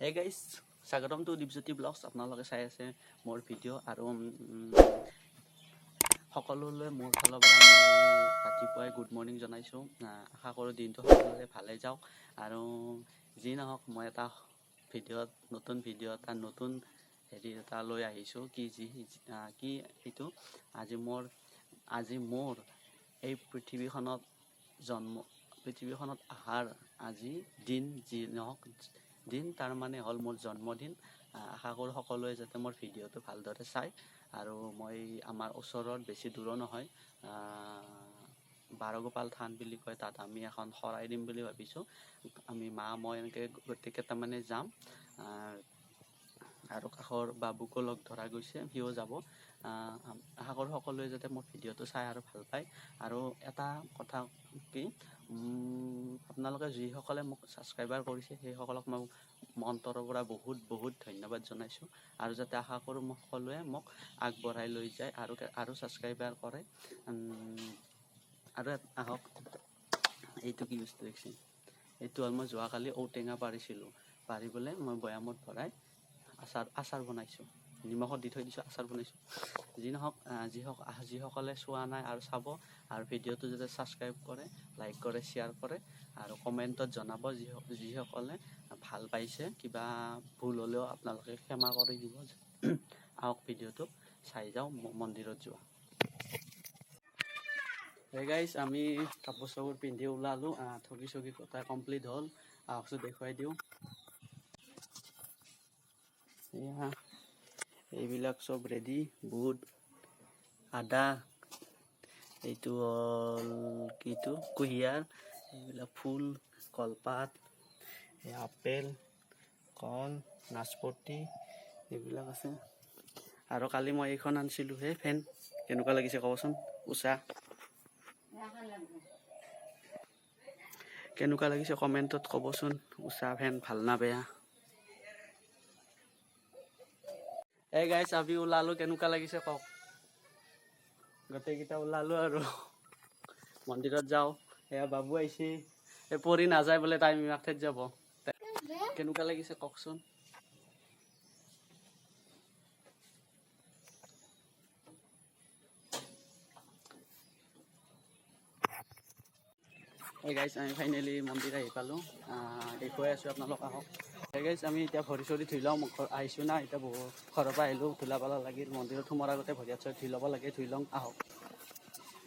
Hey guys স্বাগতম two Dipjyoti blogs আপোনালোকে চাই আছে মোৰ ভিডিঅ' আৰু সকলোলৈ মোৰ ফালৰ পৰা মই ৰাতিপুৱাই গুড মৰ্ণিং জনাইছোঁ। আশা কৰোঁ দিনটো সকলোৰে ভালে যাওক। আৰু যি নহওক মই এটা ভিডিঅ'ত নতুন ভিডিঅ' এটা নতুন হেৰি এটা লৈ আহিছোঁ। কি যি কি এইটো? আজি মোৰ আজি মোৰ এই পৃথিৱীখনত জন্ম পৃথিৱীখনত অহাৰ আজি দিন যি নহওক দিন তাৰমানে হ'ল মোৰ জন্মদিন। আশা কৰোঁ সকলোৱে যাতে মোৰ ভিডিঅ'টো ভালদৰে চায় আৰু মই আমাৰ ওচৰত বেছি দূৰো নহয় বাৰগোপাল থান বুলি কয় তাত আমি এখন শৰাই দিম বুলি ভাবিছোঁ। আমি মা মই এনেকৈ গোটেইকেইটামানে যাম। আহ, আৰু কাষৰ বাবুকো লগ ধৰা গৈছে সিও যাব। আশা কৰোঁ সকলোৱে যাতে মোৰ ভিডিঅ'টো চাই আৰু ভাল পায়। আৰু এটা কথা কি আপোনালোকে যিসকলে মোক ছাবস্ক্ৰাইবাৰ কৰিছে সেইসকলক মই মন্তৰৰ পৰা বহুত বহুত ধন্যবাদ জনাইছোঁ। আৰু যাতে আশা কৰোঁ মোক সকলোৱে মোক আগবঢ়াই লৈ যায় আৰু আৰু ছাবস্ক্ৰাইবাৰ কৰে। আৰু আহক এইটো কি বস্তু দেখিছে? এইটো হ'ল মই যোৱাকালি ঔটেঙা পাৰিছিলোঁ। পাৰি পেলাই মই বৈয়ামত ভৰাই আচাৰ আচাৰ বনাইছোঁ। নিমখত দি থৈ দিছোঁ আচাৰ বনাইছোঁ। যি নহওক আহ, যিসকল চোৱা নাই আৰু চাব আৰু ভিডিঅ'টো যাতে ছাবস্ক্ৰাইব কৰে লাইক কৰে শ্বেয়াৰ কৰে আৰু কমেণ্টত জনাব যি যিসকলে ভাল পাইছে কিবা ভুল হ'লেও আপোনালোকে ক্ষমা কৰি দিব আহক ভিডিঅ'টো চাই যাওঁ মন্দিৰত যোৱা। হে গাইজ আমি কাপোৰ চাপোৰ পিন্ধি ওলালোঁ ঠগি চগি কটা কমপ্লিট হ'ল। আহকচোন দেখুৱাই দিওঁ। এয়া এইবিলাক চব ৰেডি বুট আদা এইটো হ'ল কিটো কুঁহিয়াৰ এইবিলাক ফুল কলপাত আপেল কল নাচপতি এইবিলাক আছে। আৰু কালি মই এইখন আনিছিলোঁ হে ফেন। কেনেকুৱা লাগিছে ক'বচোন? উষা কেনেকুৱা লাগিছে কমেণ্টত ক'বচোন উষা ফেন ভাল না বেয়া? এই গাইছ আমি ওলালোঁ কেনেকুৱা লাগিছে কওক গোটেইকেইটা ওলালোঁ আৰু মন্দিৰত যাওঁ এয়া বাবু আহিছে এই পৰি নাযায় বোলে ইমাক ঠাইত যাব কেনেকুৱা লাগিছে কওকচোন এই গাইছ আমি ফাইনেলি মন্দিৰ আহি পালোঁ দেখুৱাই আছোঁ আপোনালোক আহক আমি এতিয়া ভৰি চৰি ধুই লওঁ আহিছোঁ না, এতিয়া ঘৰৰ পৰা আহিলোঁ ধূলা পালা লাগিল মন্দিৰত সোমোৱাৰ আগতে ভৰি হাত চৰি ধুই ল'ব লাগে, ধুই লওঁ, আহক।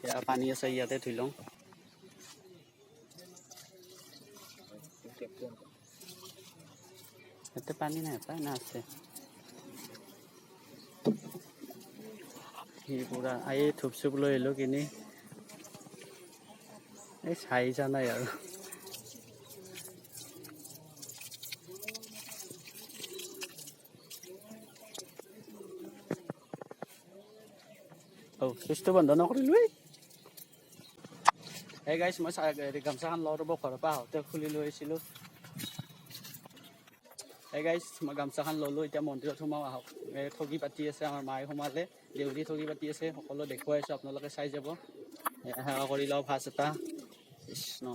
এয়া পানী আছে, ইয়াতে ধুই লওঁ। ইয়াতে পানী নাই পায় না আছে। সি পূৰা এই ধূপ চুপ লৈ আহিলোঁ কিনি। এই চাই যা নাই আৰু। বন্ধ নকৰিলোঁ এই গাইছ মই চা- হেৰি গামোচাখন লওঁ ৰ'ব ঘৰৰ পৰা আহোঁতে খুলি লৈ আহিছিলোঁ এই গাইছ মই গামোচাখন ল'লোঁ এতিয়া মন্দিৰত সোমাওঁ আহক এই ঠগি পাতি আছে আমাৰ মায়ে সোমালে দেউৰী ঠগি পাতি আছে সকলো দেখুৱাই আছোঁ আপোনালোকে চাই যাব এ, সেৱা কৰি লওঁ ভাজ এটা কৃষ্ণ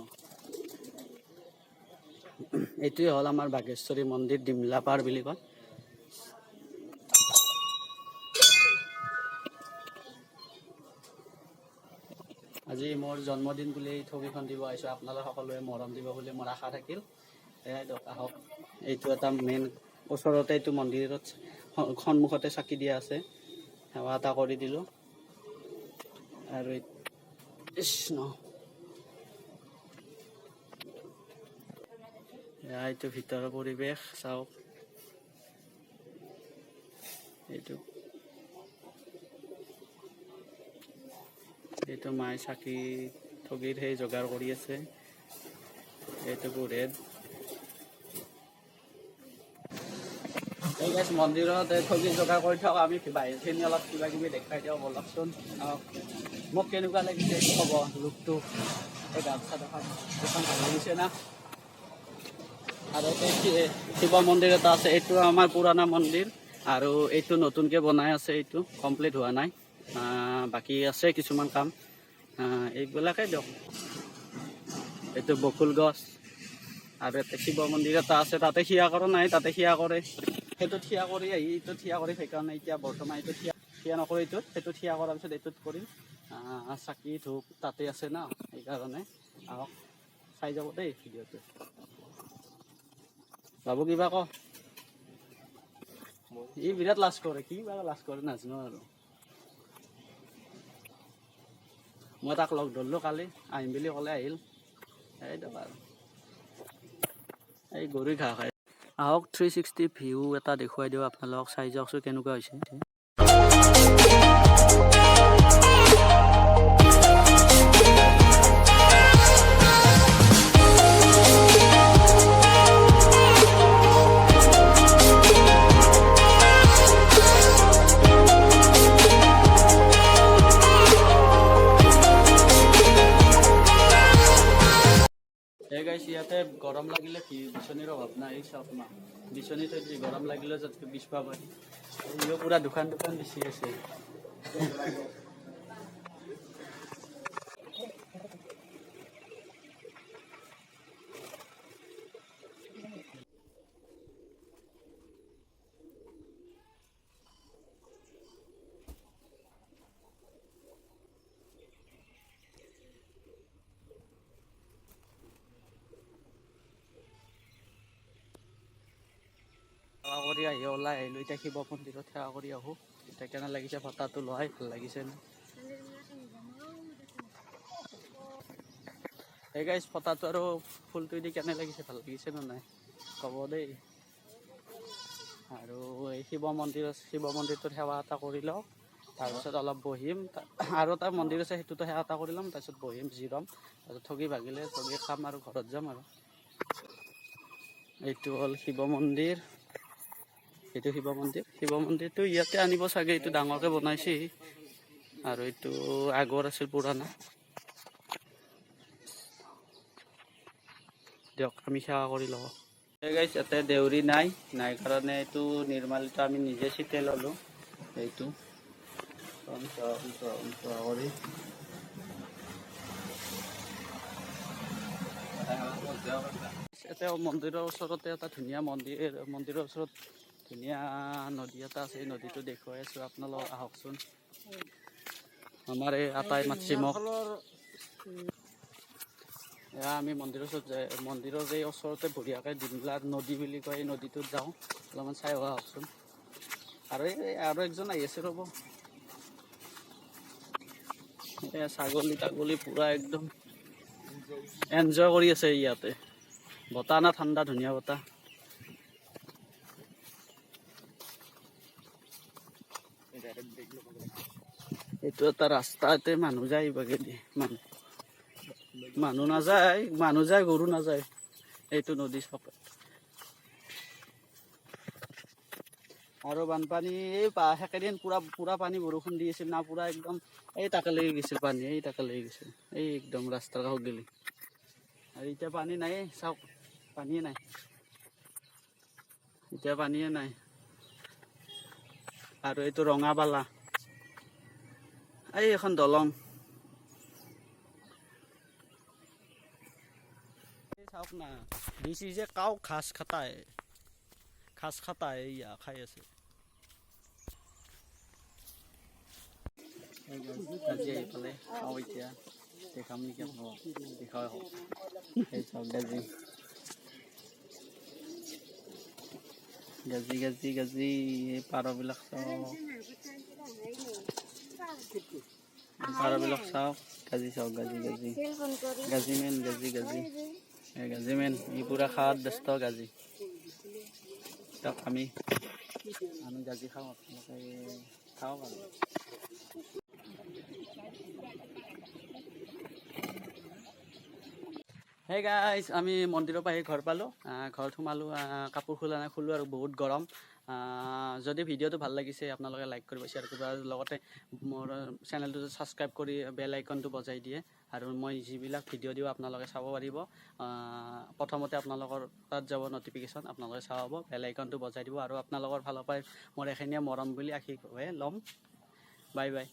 এইটোৱে হ'ল আমাৰ বাঘেশ্বৰী মন্দিৰ ডিমলাপাৰ বুলি কয় মোৰ জন্মদিন বুলি এই ঠগিখন দিব আহিছোঁ। আপোনালোক সকলোৱে মৰম দিব বুলি মোৰ আশা থাকিল। দিয়ক আহক। এইটো এটা মেইন ওচৰতে এইটো মন্দিৰত সন্মুখতে চাকি দিয়া আছে। সেৱা এটা কৰি দিলোঁ। আৰু কৃষ্ণ এইটো ভিতৰৰ পৰিৱেশ চাওক। এইটো এইটো মায়ে চাকি ঠগিৰ সেই যোগাৰ কৰি আছে। এইটো বুঢ়েত এই মন্দিৰত এই ঠগি যোগাৰ কৰি থাকক, আমি বাহিৰখিনি অলপ কিবা কিবি দেখাই দিওঁ বলকচোন মোক কেনেকুৱা লাগিছে ক'ব লুকটো এই গামোচা ভালো লাগিছে না? আৰু শিৱ মন্দিৰ এটা আছে, এইটো আমাৰ পুৰণা মন্দিৰ। আৰু এইটো নতুনকৈ বনাই আছে, এইটো। কমপ্লিট হোৱা নাই। বাকী আছে কিছুমান কাম। আহ, এইবিলাকেই দিয়ক। এইটো বকুল গছ আৰু ইয়াতে শিৱ মন্দিৰ এটা আছে তাতে সেৱা কৰা নাই তাতে সেৱা কৰে। সেইটোত সেৱা কৰি আহি এইটোত সেৱা কৰিম সেইকাৰণে এতিয়া বৰ্তমান এইটোত সেৱা সেৱা নকৰোঁ এইটোত। সেইটোত সেৱা কৰাৰ পিছত এইটোত কৰিম। চাকি ধূপ তাতে আছে ন সেইকাৰণে আহক। চাই যাব দেই ভিডিঅ'টো। বাবু কিবা ক? ই বিৰাট লাজ কৰে কি বাৰু লাজ কৰে নাজানো আৰু। মই তাক লগ ধৰিলোঁ কালি আহিম বুলি ক'লে আহিল। সেইটো আৰু এই গৰু ঘাঁহ খাই। আহক থ্ৰী ছিক্সটি ভিউ এটা দেখুৱাই দিওঁ আপোনালোকক চাই যাওকচোন কেনেকুৱা হৈছে। ইয়াতে গৰম লাগিলে কি বিচনীৰ অভাৱ নাই এই চাওক না। বিচনী থৈ দিছে গৰম লাগিলে যাতে বিষ পাব। পুৰা দোকান দোকান বেছি আছে। কৰি আহি ওলাই আহিলোঁ। এতিয়া শিৱ মন্দিৰত সেৱা কৰি আহোঁ। এতিয়া কেনে লাগিছে ফটাটো লোৱাই ভাল লাগিছে এই গাইছ ফটাটো আৰু ফুলটো দি কেনে লাগিছে ভাল লাগিছে নে নাই? ক'ব দেই। আৰু এই শিৱ মন্দিৰত শিৱ মন্দিৰটোত সেৱা এটা কৰি লওঁ তাৰপিছত অলপ বহিম। আৰু এটা মন্দিৰ আছে সেইটোতো সেৱা এটা কৰি ল'ম তাৰপিছত বহিম জিৰম তাৰপিছত ঠগি ভাগিলে ঠগি খাম আৰু ঘৰত যাম আৰু। এইটো হ'ল শিৱ মন্দিৰ। এইটো শিৱ মন্দিৰ। শিৱ মন্দিৰটো ইয়াতে আনিব চাগে, এইটো ডাঙৰকৈ বনাইছে। আৰু এইটো আগৰ আছিল পুৰণা। দিয়ক, আমি সেৱা কৰি লওঁ। গাইছ ইয়াতে দেউৰী নাই। নাই কাৰণে এইটো নিৰ্মালিত আমি নিজে চিতে ল'লোঁ। এইটো। কৰি। ইয়াতে মন্দিৰৰ ওচৰতে এটা ধুনীয়া মন্দিৰ, মন্দিৰৰ ওচৰত ধুনীয়া নদী এটা আছে, এই নদীটো দেখুৱাই আছোঁ আপোনালোক আহকচোন। আমাৰ এই আটাই মাতৃ মোক এয়া আমি মন্দিৰৰ ওচৰত যাই, মন্দিৰৰ এই ওচৰতে বঢ়িয়াকৈ ডিমলা নদী বুলি কয়, এই নদীটোত যাওঁ। অলপমান চাই অহা আহকচোন। আৰু এই আৰু একজন আহি আছে ৰ'ব। ছাগলী তাগলী পূৰা একদম এনজয় কৰি আছে ইয়াতে। বতাহ না ঠাণ্ডা, ধুনীয়া বতাহ। এইটো এটা ৰাস্তাতে মানুহ যায় ইভাগেদি মানুহ মানুহ নাযায়, মানুহ যায়, গৰু নাযায়। এইটো নদী চাপ। আৰু বানপানী, এই পা সেকেদিন পূৰা পূৰা পানী বৰষুণ দি আছিল না পূৰা একদম এই তাকে লাগি গৈছিল পানী, এই তাকে লাগি গৈছিল। এই একদম ৰাস্তাৰ কাষত গেলি। আৰু এতিয়া পানী নাই, চাওক, পানীয়ে নাই। এতিয়া পানীয়ে নাই। আৰু এইটো ৰঙাবালা এই এখন দলং। চাওক না, দিছ এ কাউ ঘাস খাটাই ঘাস খাটাই এইয়া, খাই আছে। আজি আহি পেলাই খাওঁ এতিয়া। দেখাম নেকি দেখাই হওক এই চাওক গাজি গাজি গাজি গাজি এই পাৰবিলাক চাওক পাৰবিলাক চাওক গাজি চাওক গাজি গাজি গাজি মেন গাজি গাজি এই গাজি মেন ই পুৰা খাৱাত ব্যস্ত গাজি তাক আমি আমি গাজি খাওঁ আপোনালোকে খাওক আৰু হে গাইজ আমি মন্দিৰৰ পৰা আহি ঘৰ পালোঁ। ঘৰত সোমালোঁ কাপোৰ খোলা নাই খোলোঁ আৰু বহুত গৰম। যদি ভিডিঅ'টো ভাল লাগিছে আপোনালোকে লাইক কৰিব শ্বেয়াৰ কৰিব আৰু লগতে মোৰ চেনেলটো ছাবস্ক্ৰাইব কৰি বেল আইকনটো বজাই দিয়ে আৰু মই যিবিলাক ভিডিঅ' দিওঁ আপোনালোকে চাব পাৰিব। প্ৰথমতে আপোনালোকৰ তাত যাব নটিফিকেশ্যন আপোনালোকে চাব পাব বেল আইকনটো বজাই দিব আৰু আপোনালোকৰ ফালৰ পৰাই মোৰ এইখিনিয়ে মৰম বুলি আশীৰ্বাদ ল'ম। Bye bye